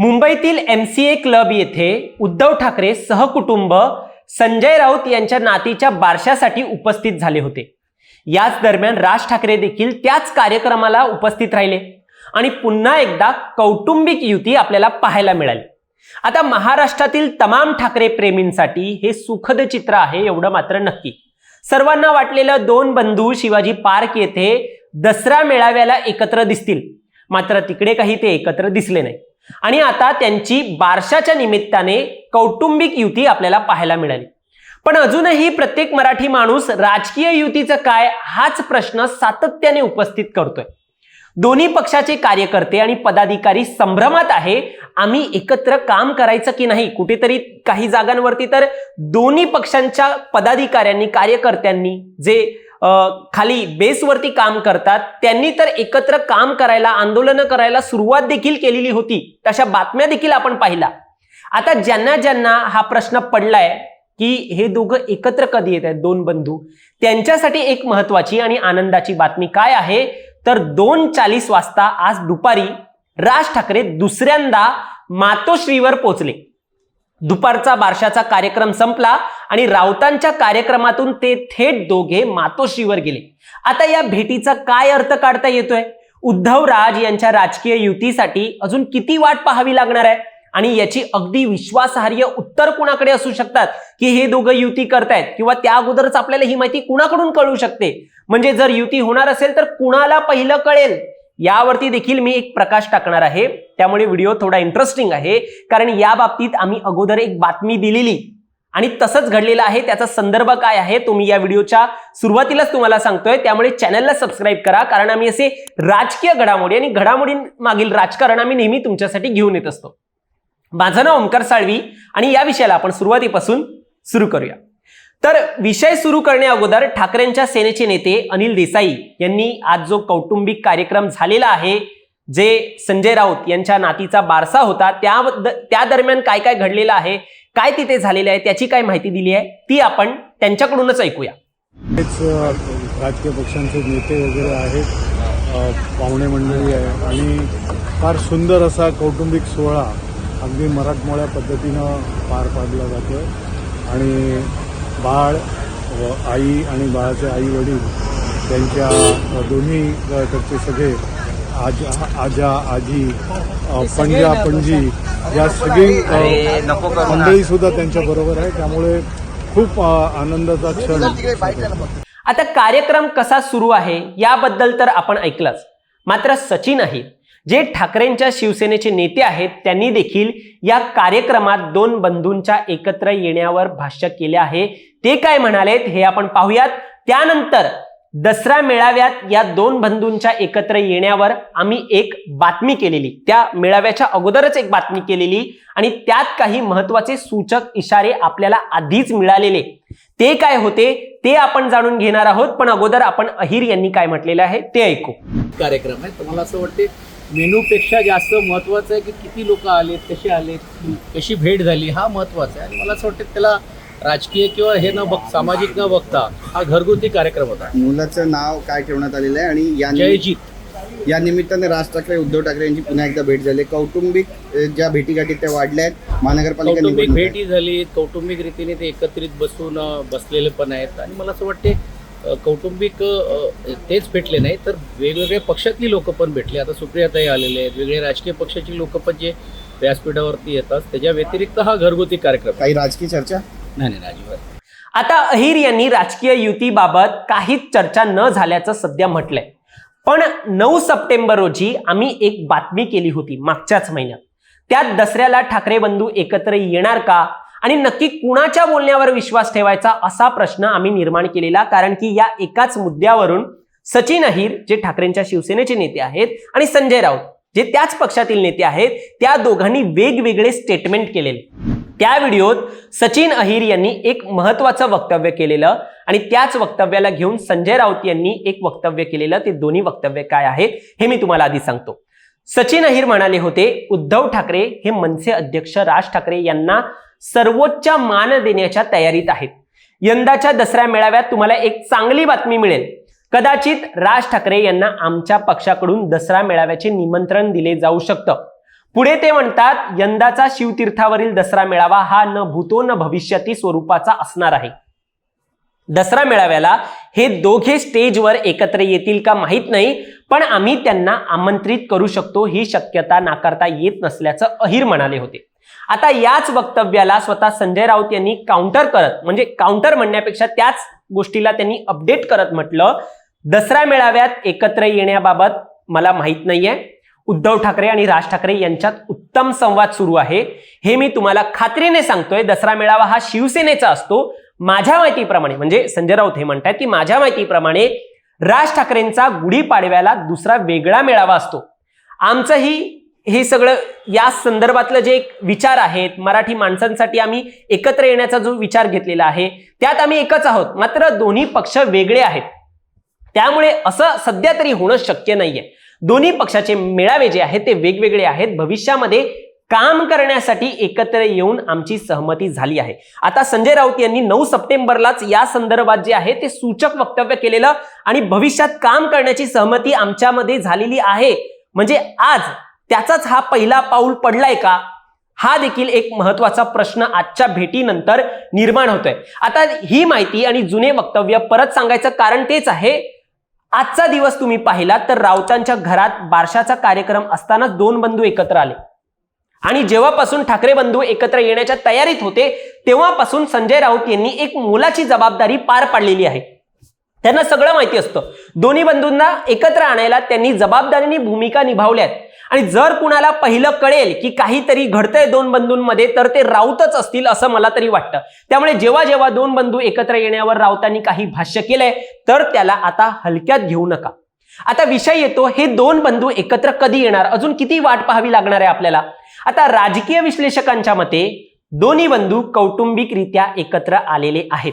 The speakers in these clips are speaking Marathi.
मुंबईतील एम सी ए क्लब येथे उद्धव ठाकरे सहकुटुंब संजय राऊत यांच्या नातीच्या बारशासाठी उपस्थित झाले होते. याच दरम्यान राज ठाकरे देखील त्याच कार्यक्रमाला उपस्थित राहिले आणि पुन्हा एकदा कौटुंबिक युती आपल्याला पाहायला मिळाली. आता महाराष्ट्रातील तमाम ठाकरे प्रेमींसाठी हे सुखद चित्र आहे एवढं मात्र नक्की. सर्वांना वाटलेलं दोन बंधू शिवाजी पार्क येथे दसरा मेळाव्याला एकत्र दिसतील. मात्र तिकडे काही ते एकत्र दिसले नाही. आणि आता त्यांची बारशाच्या निमित्ताने कौटुंबिक युती आपल्याला पाहायला मिळाली. पण अजूनही प्रत्येक मराठी माणूस राजकीय युतीचं काय हाच प्रश्न सातत्याने उपस्थित करतोय. दोन्ही पक्षाचे कार्यकर्ते आणि पदाधिकारी संभ्रमात आहे आम्ही एकत्र काम करायचं की नाही कुठेतरी काही जागांवरती तर दोन्ही पक्षांच्या पदाधिकाऱ्यांनी कार्यकर्त्यांनी जे खाली बेसवरती काम करतात. त्यांनी तर एकत्र काम करायला आंदोलनं करायला सुरुवात देखील केलेली होती. तशा बातम्या देखील आपण पाहिला आता ज्यांना ज्यांना हा प्रश्न पडलाय की हे दोघं एकत्र कधी येत आहेत दोन बंधू. त्यांच्यासाठी एक महत्वाची आणि आनंदाची बातमी काय आहे? तर दोन चाळीस वाजता आज दुपारी राज ठाकरे दुसऱ्यांदा मातोश्रीवर पोचले दुपारचा बारशाचा कार्यक्रम संपला. आणि राऊतांच्या कार्यक्रमातून ते थेट दोघे मातोश्रीवर गेले. आता या भेटीचा काय अर्थ काढता येतोय? उद्धव राज यांच्या राजकीय युतीसाठी अजून किती वाट पाहावी लागणार आहे? आणि याची अगदी विश्वासार्ह उत्तर कुणाकडे असू शकतात? की हे दोघं युती करतायत? किंवा त्या अगोदरच आपल्याला ही माहिती कुणाकडून कळू शकते? म्हणजे जर युती होणार असेल तर कुणाला पहिलं कळेल? यावरती देखील मी एक प्रकाश टाकणार आहे. त्यामुळे व्हिडिओ थोडा इंटरेस्टिंग आहे. कारण या बाबतीत आम्ही अगोदर एक बातमी दिलेली. आणि तसंच घडलेलं आहे. त्याचा संदर्भ काय आहे? तो मी या व्हिडिओच्या सुरुवातीलाच तुम्हाला सांगतोय. त्यामुळे चॅनलला सबस्क्राईब करा. कारण आम्ही असे राजकीय घडामोडी आणि घडामोडींमागील राजकारण आम्ही नेहमी तुमच्यासाठी घेऊन येत असतो. माझं नाव ओमकार साळवी आणि या विषयाला आपण सुरुवातीपासून सुरू करूया. तर विषय सुरू करण्या अगोदर ठाकरेंच्या सेनेचे नेते अनिल देसाई यांनी आज जो कौटुंबिक कार्यक्रम झालेला आहे जे संजय राऊत यांच्या नातीचा बारसा होता त्या त्या दरम्यान काय काय घडलेलं आहे काय तिथे झालेलं आहे त्याची काय माहिती दिली आहे ती आपण त्यांच्याकडूनच ऐकूया. राजकीय पक्षांचे नेते वगैरे आहेत. पाहुणे मंडळी आहे. आणि फार सुंदर असा कौटुंबिक सोहळा अगदी मराठमोळ्या पद्धतीनं पार पाडला जातो आणि बाळ व आई आणि बाळाचे आई वडील त्यांच्या दोन्ही कडचे सगळे आज आजा आजी पंजा पणजी या सगळी मंडळी सुद्धा त्यांच्या बरोबर आहे. त्यामुळे खूप आनंदाचा क्षण. आता कार्यक्रम कसा सुरू आहे याबद्दल तर आपण ऐकलंच. मात्र सचिन आहे. जे ठाकरेंच्या शिवसेनेचे नेते आहेत त्यांनी देखील या कार्यक्रमात दोन बंधूंच्या एकत्र येण्यावर भाष्य केले आहे. ते काय म्हणालेत हे आपण पाहूयात. त्यानंतर दसरा मेळाव्यात या दोन बंधूंच्या एकत्र येण्यावर आम्ही एक बातमी केलेली. त्या मेळाव्याच्या अगोदरच एक बातमी केलेली आणि त्यात काही महत्त्वाचे सूचक इशारे आपल्याला आधीच मिळालेले. ते काय होते ते आपण जाणून घेणार आहोत पण अगोदर आपण अहिर यांनी काय म्हटलेलं आहे ते ऐकू. कार्यक्रम आहे. तुम्हाला असं वाटते मेनूपेक्षा जास्त महत्त्वाचं आहे की किती लोक आलेत कसे आलेत कशी भेट झाली हा महत्त्वाचा आहे. आणि मला असं वाटतं त्याला राजकीय किंवा हे न बघ सामाजिक न बघता हा घरगुती कार्यक्रम होता. मुलाचं नाव काय ठेवण्यात आलेलं आहे आणि या जयजीत या निमित्ताने राज ठाकरे उद्धव ठाकरे यांची पुन्हा एकदा भेट झाली. कौटुंबिक ज्या भेटीगाठी त्या वाढल्या आहेत महानगरपालिका कौटुंबिक निवडणूक आहे. भेटी झाली कौटुंबिक रीतीने ते एकत्रित बसून अ, बसलेले पण आहेत. आणि मला असं वाटते अ, कौटुंबिक अ, तेच भेटले नाही तर वेगवेगळ्या पक्षातली लोक पण भेटले. आता सुप्रियाताई आलेले आहेत वेगळे राजकीय पक्षाची लोक पण जे व्यासपीठावरती येतात त्याच्या व्यतिरिक्त हा घरगुती कार्यक्रम आहे. काही राजकीय चर्चा? नाही नाही आता अहिर यांनी राजकीय युतीबाबत काहीच चर्चा न झाल्याचं सध्या म्हटलंय. पण नऊ सप्टेंबर रोजी आम्ही एक बातमी केली होती मागच्याच महिन्यात. त्यात दसऱ्याला ठाकरे बंधू एकत्र येणार का? आणि नक्की कुणाच्या बोलण्यावर विश्वास ठेवायचा असा प्रश्न आम्ही निर्माण केलेला कारण की या एकाच मुद्द्यावरून सचिन अहिर जे ठाकरेंच्या शिवसेनेचे नेते आहेत आणि संजय राऊत जे त्याच पक्षातील नेते आहेत त्या दोघांनी वेगवेगळे स्टेटमेंट केलेले. त्या व्हिडिओत सचिन अहिर यांनी एक महत्वाचं वक्तव्य केलेलं आणि त्याच वक्तव्याला घेऊन संजय राऊत यांनी एक वक्तव्य केलेलं. ते दोन्ही वक्तव्य काय आहेत हे मी तुम्हाला आधी सांगतो. सचिन अहिर म्हणाले होते उद्धव ठाकरे हे मनसे अध्यक्ष राज ठाकरे यांना सर्वोच्च मान देण्याच्या तयारीत आहेत. यंदाच्या दसऱ्या मेळाव्यात तुम्हाला एक चांगली बातमी मिळेल. कदाचित राज ठाकरे यांना आमच्या पक्षाकडून दसरा मेळाव्याचे निमंत्रण दिले जाऊ शकतं. पुढे ते म्हणतात यंदाचा शिवतीर्थावरील दसरा मेळावा हा न भूतो न भविष्यती स्वरूपाचा असणार आहे. दसरा मेळाव्याला हे दोघे स्टेजवर एकत्र येतील का माहीत नाही पण आम्ही त्यांना आमंत्रित करू शकतो ही शक्यता नाकारता येत नसल्याचं अहिर म्हणाले होते. आता याच वक्तव्याला स्वतः संजय राऊत यांनी काउंटर करत म्हणजे काउंटर म्हणण्यापेक्षा त्याच गोष्टीला त्यांनी अपडेट करत म्हटलं दसरा मेळाव्यात एकत्र येण्याबाबत मला माहीत नाहीये. उद्धव ठाकरे आणि राज ठाकरे यांच्यात उत्तम संवाद सुरू आहे. हे मी तुम्हाला खात्रीने सांगतोय. दसरा मेळावा हा शिवसेनेचा असतो. माझ्या माहितीप्रमाणे म्हणजे संजय राऊत हे म्हणतात की माझ्या माहितीप्रमाणे राज ठाकरेंचा गुढीपाडव्याला दुसरा वेगळा मेळावा असतो. आमचंही हे सगळं या संदर्भातलं जे एक विचार आहेत मराठी माणसांसाठी आम्ही एकत्र येण्याचा जो विचार घेतलेला आहे त्यात आम्ही एकच आहोत. मात्र दोन्ही पक्ष वेगळे आहेत. त्यामुळे असं सध्या तरी होणं शक्य नाहीये. दोन्ही पक्षाचे मेळावे जे आहेत ते वेगवेगळे आहेत. भविष्यामध्ये काम करण्यासाठी एकत्र येऊन आमची सहमती झाली आहे. आता संजय राऊत यांनी नऊ सप्टेंबरलाच या संदर्भात जे आहे ते सूचक वक्तव्य केलेलं आणि भविष्यात काम करण्याची सहमती आमच्यामध्ये झालेली आहे. म्हणजे आज त्याचाच हा पहिला पाऊल पडलाय का? हा देखील एक महत्त्वाचा प्रश्न आजच्या भेटीनंतर निर्माण होतोय. आता ही माहिती आणि जुने वक्तव्य परत सांगायचं कारण तेच आहे. आजचा दिवस तुम्ही पाहिला तर राऊतांच्या घरात बारशाचा कार्यक्रम असताना दोन बंधू एकत्र आले. आणि जेव्हापासून ठाकरे बंधू एकत्र येण्याच्या तयारीत होते तेव्हापासून संजय राऊत यांनी एक मोलाची जबाबदारी पार पाडलेली आहे. त्यांना सगळं माहिती असतं. दोन्ही बंधूंना एकत्र आणायला त्यांनी जबाबदारीने भूमिका निभावल्यात. आणि जर कुणाला पहिलं कळेल की काहीतरी घडतंय दोन बंधूंमध्ये तर ते राऊतच असतील असं मला तरी वाटतं. त्यामुळे जेव्हा जेव्हा दोन बंधू एकत्र येण्यावर राऊतांनी काही भाष्य केलंय तर त्याला आता हलक्यात घेऊ नका. आता विषय येतो हे दोन बंधू एकत्र कधी येणार? अजून किती वाट पाहावी लागणार आहे आपल्याला? आता राजकीय विश्लेषकांच्या मते दोन्ही बंधू कौटुंबिकरित्या एकत्र आलेले आहेत.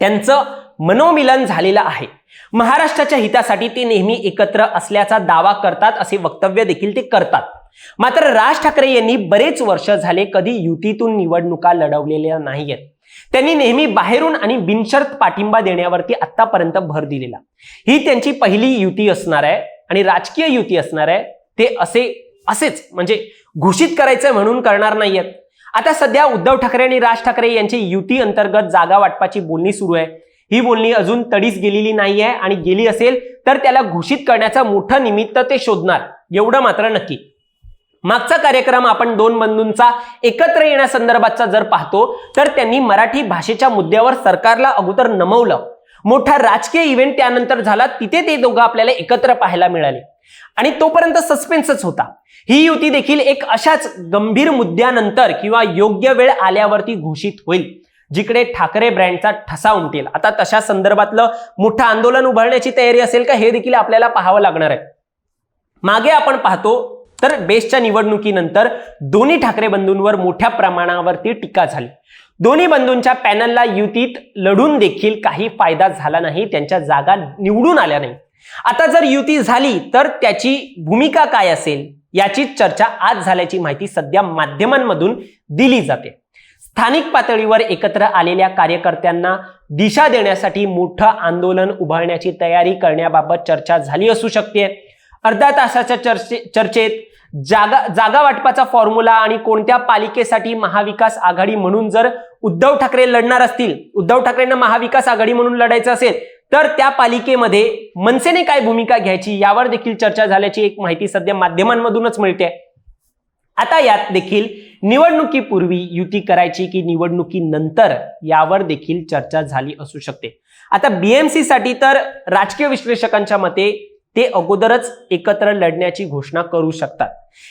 त्यांचं मनोमिलन झालेलं आहे. महाराष्ट्राच्या हितासाठी ते नेहमी एकत्र असल्याचा दावा करतात असे वक्तव्य देखील ते करतात. मात्र राज ठाकरे यांनी बरेच वर्ष झाले कधी युतीतून निवडणुका लढवलेल्या नाहीयेत. त्यांनी नेहमी बाहेरून आणि बिनशर्त पाठिंबा देण्यावरती आतापर्यंत भर दिलेला. ही त्यांची पहिली युती असणार आहे आणि राजकीय युती असणार आहे. ते असे असेच म्हणजे घोषित करायचं म्हणून करणार नाहीयेत. आता सध्या उद्धव ठाकरे आणि राज ठाकरे यांची युती अंतर्गत जागा वाटपाची बोलणी सुरू आहे. ही बोलणी अजून तडीस गेलेली नाहीये आणि गेली असेल तर त्याला घोषित करण्याचं मोठं निमित्त ते शोधणार. एवढं मात्र नक्की. मागचा कार्यक्रम आपण दोन बंधूंचा एकत्र येण्यासंदर्भातचा जर पाहतो तर त्यांनी मराठी भाषेच्या मुद्द्यावर सरकारला अगोदर नमवलं. मोठा राजकीय इव्हेंट त्यानंतर झाला तिथे ते दोघं आपल्याला एकत्र पाहायला मिळाले. आणि तोपर्यंत सस्पेन्सच होता. ही युती देखील एक अशाच गंभीर मुद्द्यानंतर किंवा योग्य वेळ आल्यावरती घोषित होईल. जिकडे ठाकरे ब्रँडचा ठसा उमटेल. आता तशा संदर्भातलं मोठं आंदोलन उभारण्याची तयारी असेल का हे देखील आपल्याला पाहावं लागणार आहे. मागे आपण पाहतो तर बेस्टच्या निवडणुकीनंतर दोन्ही ठाकरे बंधूंवर मोठ्या प्रमाणावरती टीका झाली. दोन्ही बंधूंच्या पॅनलला युतीत लढून देखील काही फायदा झाला नाही त्यांच्या जागा निवडून आल्या नाही. आता जर युती झाली तर त्याची भूमिका काय असेल याची चर्चा आज झाल्याची माहिती सध्या माध्यमांमधून दिली जाते. स्थानिक पातळीवर एकत्र आलेल्या कार्यकर्त्यांना दिशा देण्यासाठी मोठं आंदोलन उभारण्याची तयारी करण्याबाबत चर्चा झाली असू शकते. अर्ध्या तासाच्या चर्चे चर्चेत जागा जागा वाटपाचा फॉर्म्युला आणि कोणत्या पालिकेसाठी महाविकास आघाडी म्हणून जर उद्धव ठाकरे लढणार असतील उद्धव ठाकरेंना महाविकास आघाडी म्हणून लढायचं असेल तर त्या पालिकेमध्ये मनसेने काय भूमिका घ्यायची यावर देखील चर्चा झाल्याची एक माहिती सध्या माध्यमांमधूनच मिळते. आता यात देखील निवडणुकीपूर्वी युती करायची की निवडणुकीनंतर यावर देखील चर्चा झाली असू शकते. आता बीएमसी साठी तर राजकीय विश्लेषकांच्या मते ते अगोदरच एकत्र लढण्याची घोषणा करू शकतात.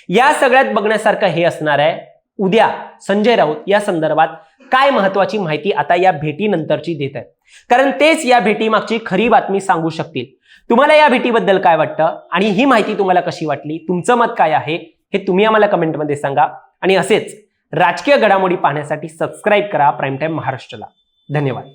या सगळ्यात बघण्यासारखं हे असणार आहे उद्या संजय राऊत या संदर्भात काय महत्वाची माहिती आता या भेटीनंतरची देत आहेत. कारण तेच या भेटीमागची खरी बातमी सांगू शकतील. तुम्हाला या भेटीबद्दल काय वाटतं? आणि ही माहिती तुम्हाला कशी वाटली? तुमचं मत काय आहे? हे तुम्ही आम्हाला कमेंटमध्ये सांगा. आणि असेच राजकीय घडामोडी पाहण्यासाठी सबस्क्राईब करा. प्राईम टाईम महाराष्ट्राला. धन्यवाद.